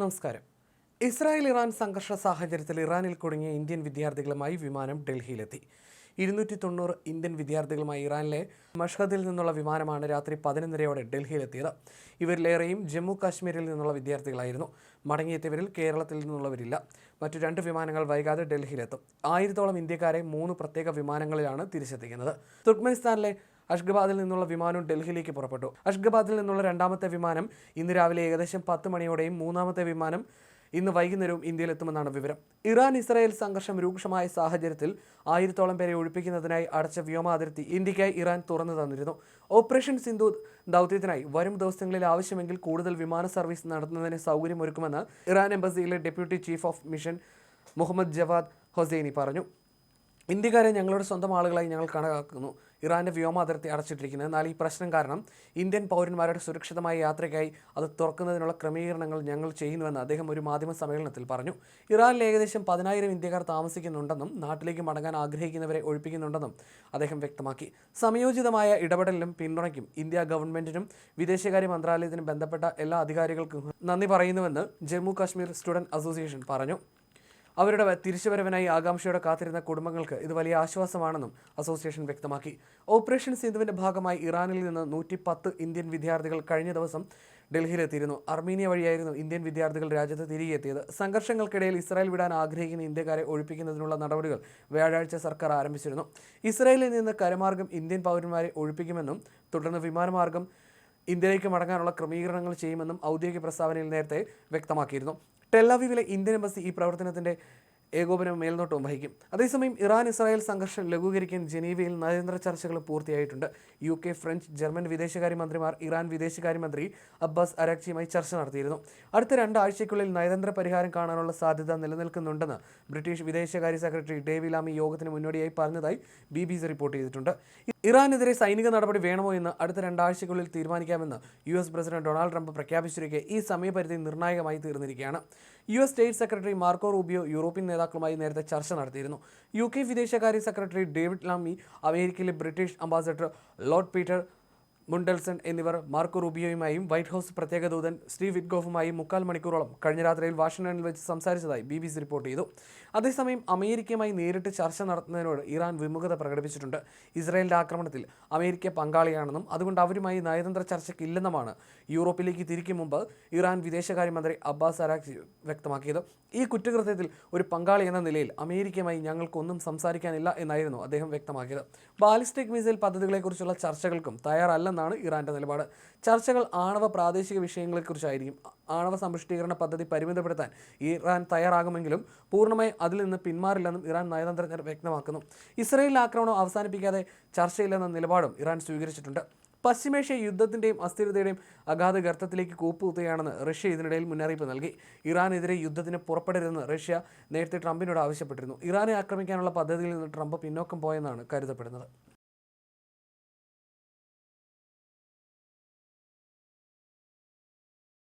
നമസ്കാരം. Israel Iran സംഘർഷ സാഹചര്യത്തിൽ ഇറാനിൽ കുടുങ്ങിയ ഇന്ത്യൻ വിദ്യാർത്ഥികളുമായി വിമാനം ഡൽഹിയിലെത്തി. ഇരുന്നൂറ്റി തൊണ്ണൂറ് ഇന്ത്യൻ വിദ്യാർത്ഥികളുമായി ഇറാനിലെ മഷ്ഹദിൽ നിന്നുള്ള വിമാനമാണ് രാത്രി പതിനൊന്നരയോടെ ഡൽഹിയിലെത്തിയത്. ഇവരിലേറെയും ജമ്മു കാശ്മീരിൽ നിന്നുള്ള വിദ്യാർത്ഥികളായിരുന്നു. മടങ്ങിയെത്തിയവരിൽ കേരളത്തിൽ നിന്നുള്ളവരില്ല. മറ്റു രണ്ട് വിമാനങ്ങൾ വൈകാതെ ഡൽഹിയിലെത്തും. ആയിരത്തോളം ഇന്ത്യക്കാരെ മൂന്ന് പ്രത്യേക വിമാനങ്ങളിലാണ് തിരിച്ചെത്തിക്കുന്നത്. തുർക്ക്മെനിസ്ഥാനിലെ അഷ്ഗബാദിൽ നിന്നുള്ള വിമാനം ഡൽഹിയിലേക്ക് പുറപ്പെട്ടു. അഷ്ഗബാദിൽ നിന്നുള്ള രണ്ടാമത്തെ വിമാനം ഇന്ന് രാവിലെ ഏകദേശം പത്ത് മണിയോടെയും മൂന്നാമത്തെ വിമാനം ഇന്ന് വൈകുന്നേരവും ഇന്ത്യയിലെത്തുമെന്നാണ് വിവരം. ഇറാൻ ഇസ്രായേൽ സംഘർഷം രൂക്ഷമായ സാഹചര്യത്തിൽ ആയിരത്തോളം പേരെ ഒഴിപ്പിക്കുന്നതിനായി അടച്ച വ്യോമാതിർത്തി ഇന്ത്യയ്ക്കായി ഇറാൻ തുറന്നു തന്നിരുന്നു. ഓപ്പറേഷൻ സിന്ധു ദൗത്യത്തിനായി വരും ദിവസങ്ങളിൽ ആവശ്യമെങ്കിൽ കൂടുതൽ വിമാന സർവീസ് നടത്തുന്നതിന് സൗകര്യമൊരുക്കുമെന്ന് Iran എംബസിയിലെ deputy chief of mission Mohammad Javad Hosseini പറഞ്ഞു. ഇന്ത്യക്കാരെ ഞങ്ങളുടെ സ്വന്തം ആളുകളായി ഞങ്ങൾ കണക്കാക്കുന്നു. ഇറാന്റെ വ്യോമ അതിർത്തി അടച്ചിട്ടിരിക്കുന്നത് എന്നാൽ ഈ പ്രശ്നം കാരണം ഇന്ത്യൻ പൗരന്മാരുടെ സുരക്ഷിതമായ യാത്രയ്ക്കായി അത് തുറക്കുന്നതിനുള്ള ക്രമീകരണങ്ങൾ ഞങ്ങൾ ചെയ്യുന്നുവെന്ന് അദ്ദേഹം ഒരു മാധ്യമ സമ്മേളനത്തിൽ പറഞ്ഞു. ഇറാനിൽ ഏകദേശം പതിനായിരം ഇന്ത്യക്കാർ താമസിക്കുന്നുണ്ടെന്നും നാട്ടിലേക്ക് മടങ്ങാൻ ആഗ്രഹിക്കുന്നവരെ ഒഴിപ്പിക്കുന്നുണ്ടെന്നും അദ്ദേഹം വ്യക്തമാക്കി. സമയോചിതമായ ഇടപെടലിനും പിന്തുണയ്ക്കും ഇന്ത്യ ഗവൺമെന്റിനും വിദേശകാര്യ മന്ത്രാലയത്തിനും ബന്ധപ്പെട്ട എല്ലാ അധികാരികൾക്കും നന്ദി പറയുന്നുവെന്ന് ജമ്മു കാശ്മീർ സ്റ്റുഡന്റ് അസോസിയേഷൻ പറഞ്ഞു. അവരുടെ തിരിച്ചുവരവിനായി ആകാംക്ഷയോടെ കാത്തിരുന്ന കുടുംബങ്ങൾക്ക് ഇത് വലിയ ആശ്വാസമാണെന്നും അസോസിയേഷൻ വ്യക്തമാക്കി. ഓപ്പറേഷൻ സിന്ധുവിന്റെ ഭാഗമായി ഇറാനിൽ നിന്ന് നൂറ്റി ഇന്ത്യൻ വിദ്യാർത്ഥികൾ കഴിഞ്ഞ ദിവസം ഡൽഹിയിലെത്തിയിരുന്നു. അർമീനിയ വഴിയായിരുന്നു ഇന്ത്യൻ വിദ്യാർത്ഥികൾ രാജ്യത്ത് തിരികെ എത്തിയത്. സംഘർഷങ്ങൾക്കിടയിൽ ഇസ്രായേൽ വിടാൻ ആഗ്രഹിക്കുന്ന ഇന്ത്യക്കാരെ ഒഴിപ്പിക്കുന്നതിനുള്ള നടപടികൾ വ്യാഴാഴ്ച സർക്കാർ ആരംഭിച്ചിരുന്നു. ഇസ്രായേലിൽ നിന്ന് കരമാർഗം ഇന്ത്യൻ പൗരന്മാരെ ഒഴിപ്പിക്കുമെന്നും തുടർന്ന് വിമാനമാർഗം ഇന്ത്യയിലേക്ക് മടങ്ങാനുള്ള ക്രമീകരണങ്ങൾ ചെയ്യുമെന്നും ഔദ്യോഗിക പ്രസ്താവനയിൽ നേരത്തെ വ്യക്തമാക്കിയിരുന്നു. ടെല്ലവീവിലെ ഇന്ത്യൻ എംബസി ഈ പ്രവർത്തനത്തിന്റെ ഏകോപനവും മേൽനോട്ടവും വഹിക്കും. അതേസമയം ഇറാൻ ഇസ്രായേൽ സംഘർഷം ലഘൂകരിക്കാൻ ജനീവയിൽ നയതന്ത്ര ചർച്ചകൾ പൂർത്തിയായിട്ടുണ്ട്. യു കെ ഫ്രഞ്ച് ജർമ്മൻ വിദേശകാര്യമന്ത്രിമാർ ഇറാൻ വിദേശകാര്യമന്ത്രി അബ്ബാസ് അരാക്ചിയുമായി ചർച്ച നടത്തിയിരുന്നു. അടുത്ത രണ്ടാഴ്ചയ്ക്കുള്ളിൽ നയതന്ത്ര പരിഹാരം കാണാനുള്ള സാധ്യത നിലനിൽക്കുന്നുണ്ടെന്ന് ബ്രിട്ടീഷ് വിദേശകാര്യ സെക്രട്ടറി ഡേവി ലാമി യോഗത്തിന് മുന്നോടിയായി പറഞ്ഞതായി ബി ബി സി റിപ്പോർട്ട് ചെയ്തിട്ടുണ്ട്. ഇറാനെതിരെ സൈനിക നടപടി വേണമോ എന്ന് അടുത്ത രണ്ടാഴ്ചയ്ക്കുള്ളിൽ തീരുമാനിക്കാമെന്ന് U S president Donald Trump പ്രഖ്യാപിച്ചിരിക്കെ ഈ സമയപരിധി നിർണായകമായി തീർന്നിരിക്കുകയാണ്. U S state secretary Marco Rubio European നേതാക്കളുമായി നേരത്തെ ചർച്ച നടത്തിയിരുന്നു. യു കെ വിദേശകാര്യ സെക്രട്ടറി ഡേവിഡ് ലാമി അമേരിക്കയിലെ British ambassador Lord Peter Mandelson എന്നിവർ മാർക്കോ റൂബിയോയുമായും വൈറ്റ് ഹൗസ് പ്രത്യേക ദൂതൻ സ്റ്റീവ് വിറ്റ്ഗോഫുമായും മുക്കാൽ മണിക്കൂറോളം കഴിഞ്ഞ രാത്രിയിൽ വാഷിംഗ്ടണിൽ വെച്ച് സംസാരിച്ചതായി ബി ബി സി റിപ്പോർട്ട് ചെയ്തു. അതേസമയം അമേരിക്കയുമായി നേരിട്ട് ചർച്ച നടത്തുന്നതിനോട് ഇറാൻ വിമുഖത പ്രകടിപ്പിച്ചിട്ടുണ്ട്. ഇസ്രായേലിന്റെ ആക്രമണത്തിൽ അമേരിക്ക പങ്കാളിയാണെന്നും അതുകൊണ്ട് അവരുമായി നയതന്ത്ര ചർച്ചയ്ക്കില്ലെന്നുമാണ് യൂറോപ്പിലേക്ക് തിരിക്കും മുമ്പ് ഇറാൻ വിദേശകാര്യമന്ത്രി അബ്ബാസ് അറാഖി വ്യക്തമാക്കിയത്. ഈ കുറ്റകൃത്യത്തിൽ ഒരു പങ്കാളി എന്ന നിലയിൽ അമേരിക്കയുമായി ഞങ്ങൾക്കൊന്നും സംസാരിക്കാനില്ല എന്നായിരുന്നു അദ്ദേഹം വ്യക്തമാക്കിയത്. ബാലിസ്റ്റിക് മിസൈൽ പദ്ധതികളെക്കുറിച്ചുള്ള ചർച്ചകൾക്കും തയ്യാറല്ലെന്നാണ് ഇറാന്റെ നിലപാട്. ചർച്ചകൾ ആണവ പ്രാദേശിക വിഷയങ്ങളെക്കുറിച്ചായിരിക്കും. ആണവ സമ്പുഷ്ടീകരണ പദ്ധതി പരിമിതപ്പെടുത്താൻ ഇറാൻ തയ്യാറാകുമെങ്കിലും പൂർണമായി അതിൽ നിന്ന് പിന്മാറില്ലെന്നും ഇറാൻ നയതന്ത്രജ്ഞർ വ്യക്തമാക്കുന്നു. ഇസ്രയേൽ ആക്രമണം അവസാനിപ്പിക്കാതെ ചർച്ചയില്ലെന്ന നിലപാടും ഇറാൻ സ്വീകരിച്ചിട്ടുണ്ട്. പശ്ചിമേഷ്യ യുദ്ധത്തിന്റെയും അസ്ഥിരതയുടെയും അഗാധ ഗർത്തത്തിലേക്ക് കൂപ്പുകുത്തുകയാണെന്ന് റഷ്യ ഇതിനിടയിൽ മുന്നറിയിപ്പ് നൽകി. ഇറാനെതിരെ യുദ്ധത്തിന് പുറപ്പെടരുതെന്ന് റഷ്യ നേരത്തെ ട്രംപിനോട് ആവശ്യപ്പെട്ടിരുന്നു. ഇറാനെ ആക്രമിക്കാനുള്ള പദ്ധതിയിൽ നിന്ന് ട്രംപ് പിന്നോക്കം പോയെന്നാണ് കരുതപ്പെടുന്നത്.